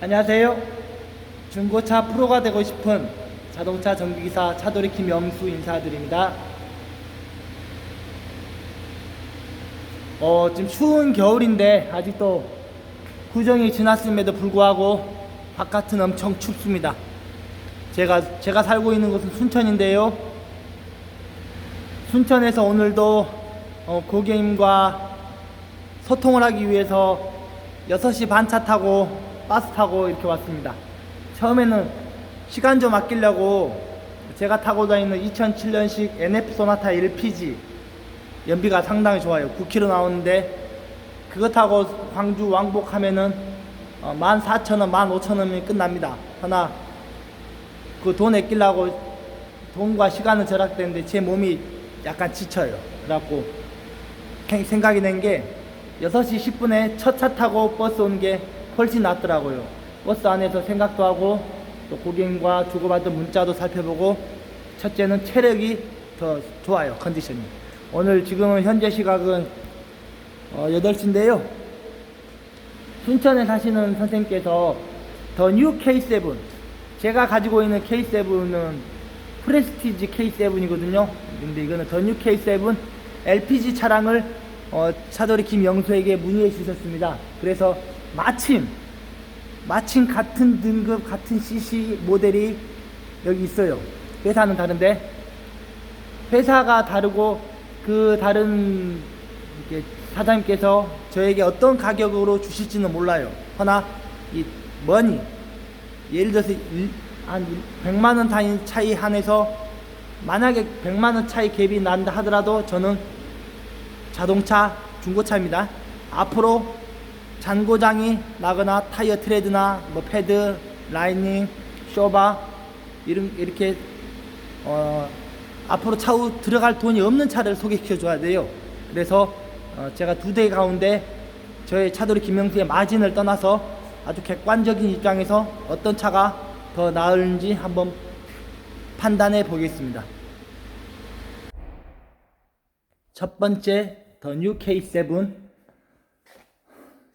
안녕하세요. 중고차 프로가 되고 싶은 자동차 정비기사 차돌이 김영수 인사드립니다. 어, 지금 추운 겨울인데 아직도 구정이 지났음에도 불구하고 바깥은 엄청 춥습니다. 제가 제가 살고 있는 곳은 순천인데요. 순천에서 오늘도 어, 고객님과 소통을 하기 위해서 6시 반 차 타고 버스 타고 이렇게 왔습니다. 처음에는 시간 좀 아끼려고 제가 타고 다니는 2007년식 NF 소나타 LPG 연비가 상당히 좋아요. 9km 나오는데 그거 타고 광주 왕복하면은 어, 14,000원, 15,000원이면 끝납니다. 하나 그 돈 아끼려고 돈과 시간은 절약되는데 제 몸이 약간 지쳐요. 그래갖고 생- 생각이 난게 6시 10분에 첫 차 타고 버스 오는 게 훨씬 낫더라고요. 버스 안에서 생각도 하고 또 고객님과 주고받은 문자도 살펴보고 첫째는 체력이 더 좋아요. 컨디션이. 오늘 지금은 현재 시각은 어, 8시인데요. 순천에 사시는 선생님께서 더 뉴 K7 제가 가지고 있는 K7은 프레스티지 K7이거든요. 근데 이거는 더 뉴 K7 LPG 차량을 어, 차돌이 김영수에게 문의해 주셨습니다. 그래서 마침 마침 같은 등급 같은 CC 모델이 여기 있어요. 회사는 다른데 회사가 다르고 그 다른 사장님께서 저에게 어떤 가격으로 주실지는 몰라요. 허나 이 머니 예를 들어서 일- 한 100만 원 단위 차이 한해서 만약에 100만 원 차이 갭이 난다 하더라도 저는 자동차 중고차입니다. 앞으로 잔고장이 나거나 타이어 트레드나 뭐 패드, 라이닝, 쇼바 이런 이렇게 어, 앞으로 차후 들어갈 돈이 없는 차를 소개시켜 줘야 돼요. 그래서 어, 제가 두 대 가운데 저의 차돌이 김명수의 마진을 떠나서 아주 객관적인 입장에서 어떤 차가 더 나을지 한번 판단해 보겠습니다. 첫 번째 더 뉴 K7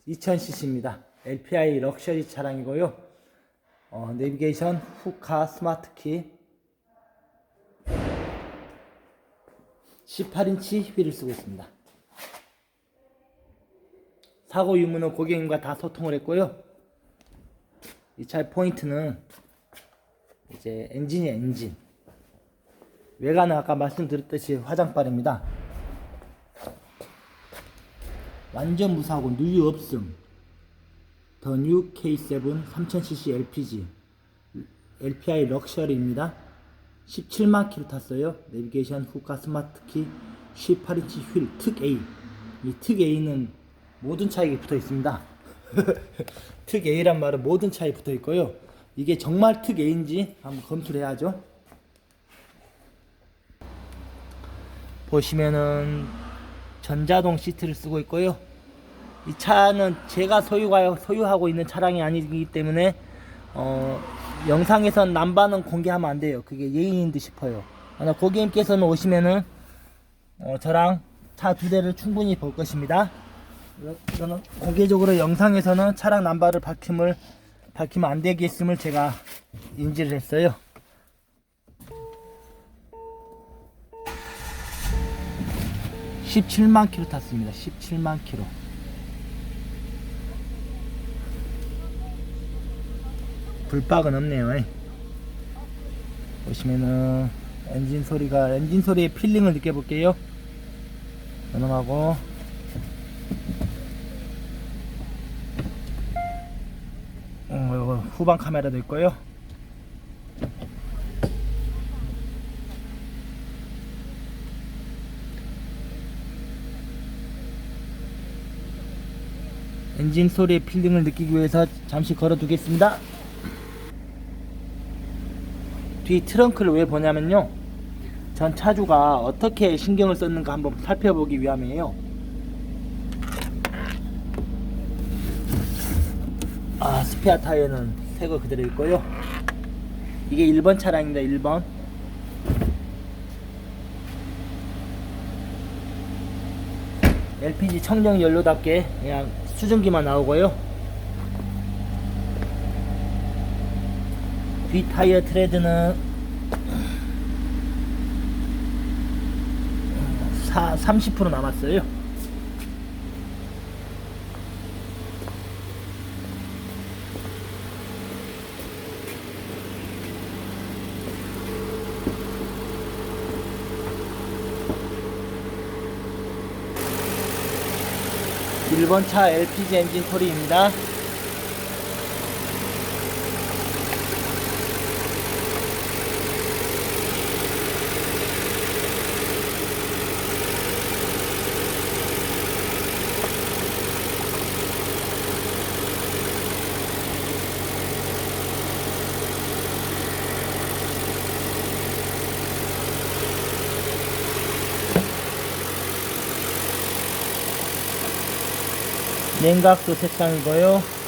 2000cc입니다. LPI 럭셔리 차량이고요. 어, 내비게이션, 후카, 스마트키 18인치 휠을 쓰고 있습니다. 사고 유무는 고객님과 다 소통을 했고요. 이 차의 포인트는 이제 엔진이 엔진. 외관은 아까 말씀드렸듯이 화장빨입니다. 완전 무사고 누유 없음. 더 뉴 K7 3000cc LPG LPI 럭셔리입니다. 17만 킬로 탔어요. 내비게이션, 후카, 스마트키, 18인치 휠, 특 A. 이 특 A는 모든 차에 붙어 있습니다. 특 A란 말은 모든 차에 붙어 있고요. 이게 정말 특 A인지 한번 검수를 해야죠. 보시면은 전자동 시트를 쓰고 있고요. 이 차는 제가 소유하고 있는 차량이 아니기 때문에 어, 영상에선 남반은 공개하면 안 돼요. 그게 예의인 듯 싶어요. 하나 고객님께서는 오시면은 어, 저랑 차 두 대를 충분히 볼 것입니다. 이거는 공개적으로 영상에서는 차량 남발을 밝힘을 밝히면 안 되겠음을 제가 인지를 했어요. (17만 킬로) 탔습니다 (17만 킬로) 불박은 없네요. 이. 보시면은 엔진 소리가 엔진 소리의 필링을 느껴볼게요. 연음하고 어, 이거 후방 카메라도 있고요. 엔진 소리의 필링을 느끼기 위해서 잠시 걸어 두겠습니다. 뒤 트렁크를 왜 보냐면요. 전 차주가 어떻게 신경을 썼는가 한번 살펴보기 위함이에요. 아, 스페어 타이어는 새 거 그대로 있고요. 이게 1번 차량입니다. 1번. LPG 청정 연료답게 그냥 수증기만 나오고요. 뒤 타이어 트레드는 30% 남았어요. 일본 차 LPG 엔진 소리입니다. 냉각수 색상이고요.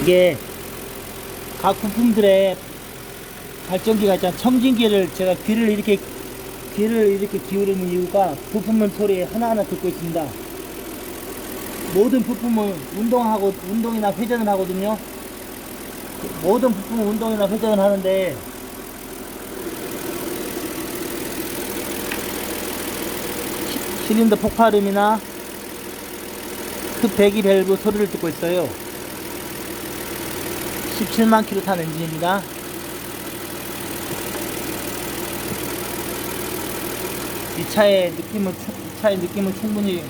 이게 각 부품들의 발전기가 있잖아 청진기를 제가 귀를 이렇게 귀를 이렇게 기울이는 이유가 부품은 소리 하나하나 듣고 있습니다. 모든 부품은 운동하고 운동이나 회전을 하거든요. 모든 부품은 운동이나 회전을 하는데 시- 실린더 폭발음이나 급 배기 밸브 소리를 듣고 있어요. 17만 킬로 탄 엔진입니다. 이 차의 느낌을 충- 이 차의 느낌을 충분히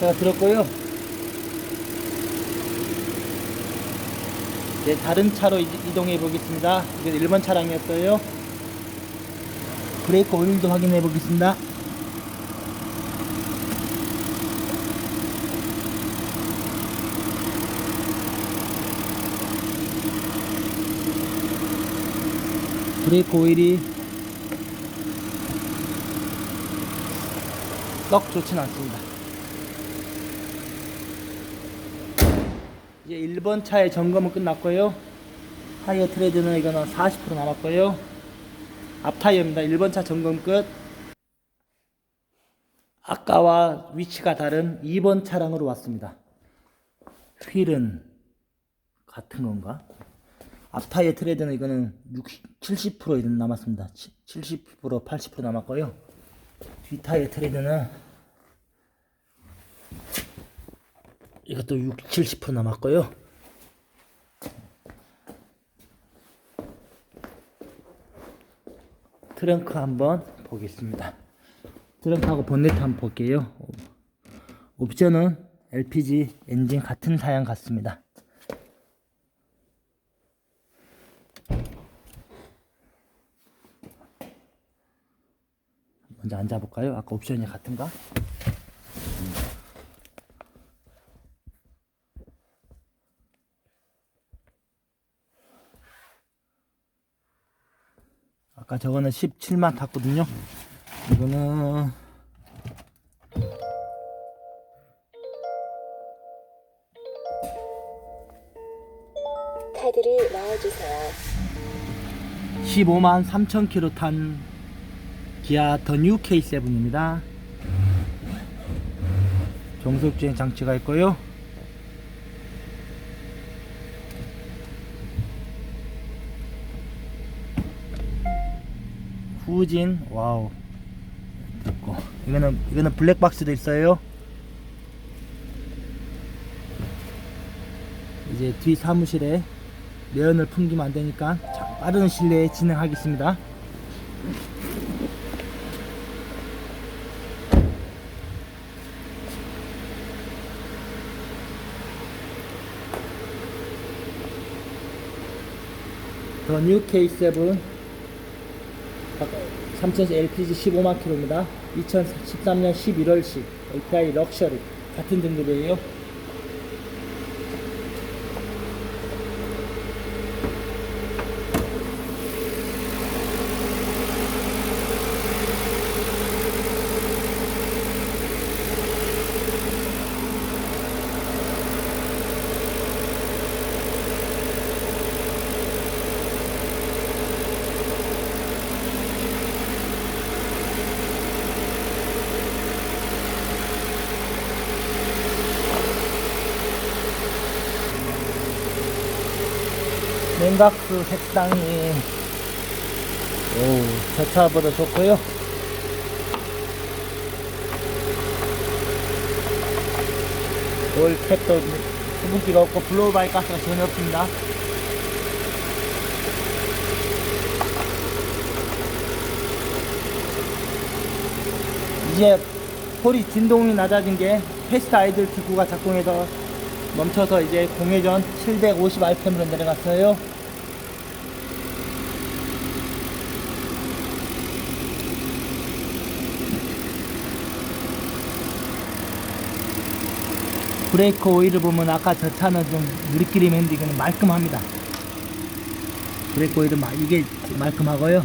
제가 들었고요. 네, 다른 차로 이- 이동해 보겠습니다. 이건 1번 차량이었어요. 브레이크 오일도 확인해 보겠습니다. 브레이크 오일이 썩 좋진 않습니다. 이제 1번 차의 점검은 끝났고요. 타이어 트레드는 이거는 40% 남았고요. 앞 타이어입니다. 1번 차 점검 끝. 아까와 위치가 다른 2번 차량으로 왔습니다. 휠은 같은 건가? 앞 타이어 트레드는 이거는 60, 70% 이런 남았습니다. 70% 80% 남았고요. 뒤 타이어 트레드는 이것도 6, 70% 남았고요. 트렁크 한번 보겠습니다. 트렁크하고 본네트 한번 볼게요. 옵션은 LPG 엔진 같은 사양 같습니다. 먼저 앉아볼까요? 아까 옵션이 같은가? 아까 저거는 17만 탔거든요. 이거는 카드를 넣어주세요. 15만 3천 킬로 탄 기아 더 뉴 K7입니다. 정속주행 장치가 있고요. 후진 와우 됐고 이거는 이거는 블랙박스도 있어요. 이제 뒤 사무실에 매연을 풍기면 안 되니까 자, 빠른 실내에 진행하겠습니다. 더 뉴 K7 3000 LPG 15만 킬로입니다. 2013년 11월식 API 럭셔리 같은 등급이에요. 냉각수 색상이 오, 저 차보다 좋고요. 올 캡도 수분기가 없고 블로우 바이 가스가 전혀 없습니다. 이제 홀이 진동이 낮아진 게 패스트 아이들 기구가 작동해서 멈춰서 이제 공회전 750rpm으로 내려갔어요. 브레이크 오일을 보면 아까 저 차는 좀 누리끼리 했는데 이거는 말끔합니다. 브레이크 오일은 마- 이게 말끔하고요.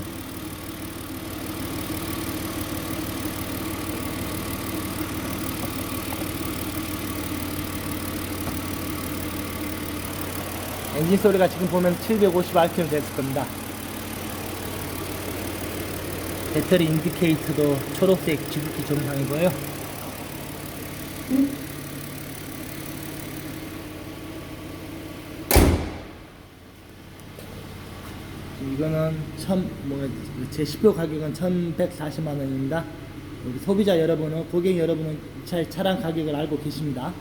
엔진 소리가 지금 보면 750rpm 됐을 겁니다. 배터리 인디케이터도 초록색 지극히 정상이고요. 이거는 천, 뭐, 제 시표 가격은 1140만 원입니다. 우리 소비자 여러분은, 고객 여러분은 차, 차량 가격을 알고 계십니다.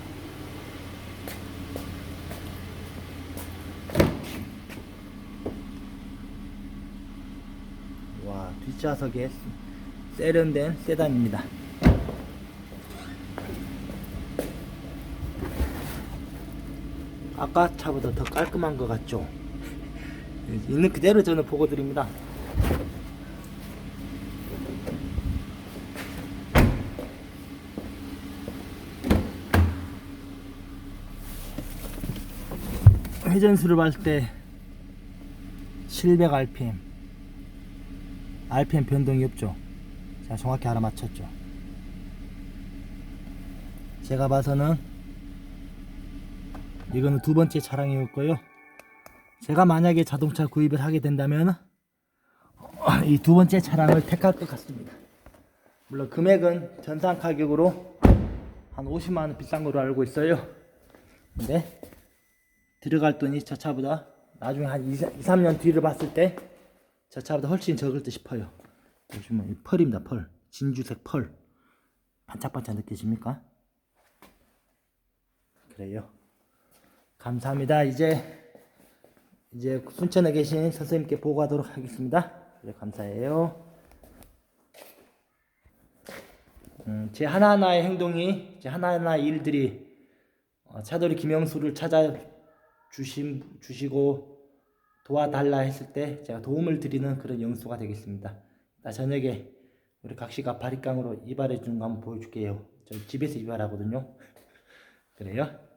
와, 뒷좌석에 세련된 세단입니다. 아까 차보다 더 깔끔한 것 같죠? 있는 그대로 저는 보고 드립니다. 회전수를 봤을 때 700 rpm rpm 변동이 없죠. 자 정확히 알아맞혔죠. 제가 봐서는 이거는 두 번째 차량이었고요 제가 만약에 자동차 구입을 하게 된다면 이 두 번째 차량을 택할 것 같습니다 물론 금액은 전산 가격으로 한 50만 원 비싼 걸로 알고 있어요 근데 들어갈 돈이 저 차보다 나중에 한 2, 3년 뒤를 봤을 때 저 차보다 훨씬 적을 듯 싶어요. 보시면 이 펄입니다. 펄. 진주색 펄. 반짝반짝 느껴집니까? 그래요. 감사합니다. 이제 이제 순천에 계신 선생님께 보고하도록 하겠습니다. 네, 감사해요. 음, 제 하나하나의 행동이 제 하나하나의 일들이 어, 차돌이 김영수를 찾아 주신 주시고 도와달라 했을 때 제가 도움을 드리는 그런 영수가 되겠습니다. 나 저녁에 우리 각시가 바리깡으로 이발해 주는 거 한번 보여줄게요. 저 집에서 이발하거든요. 그래요?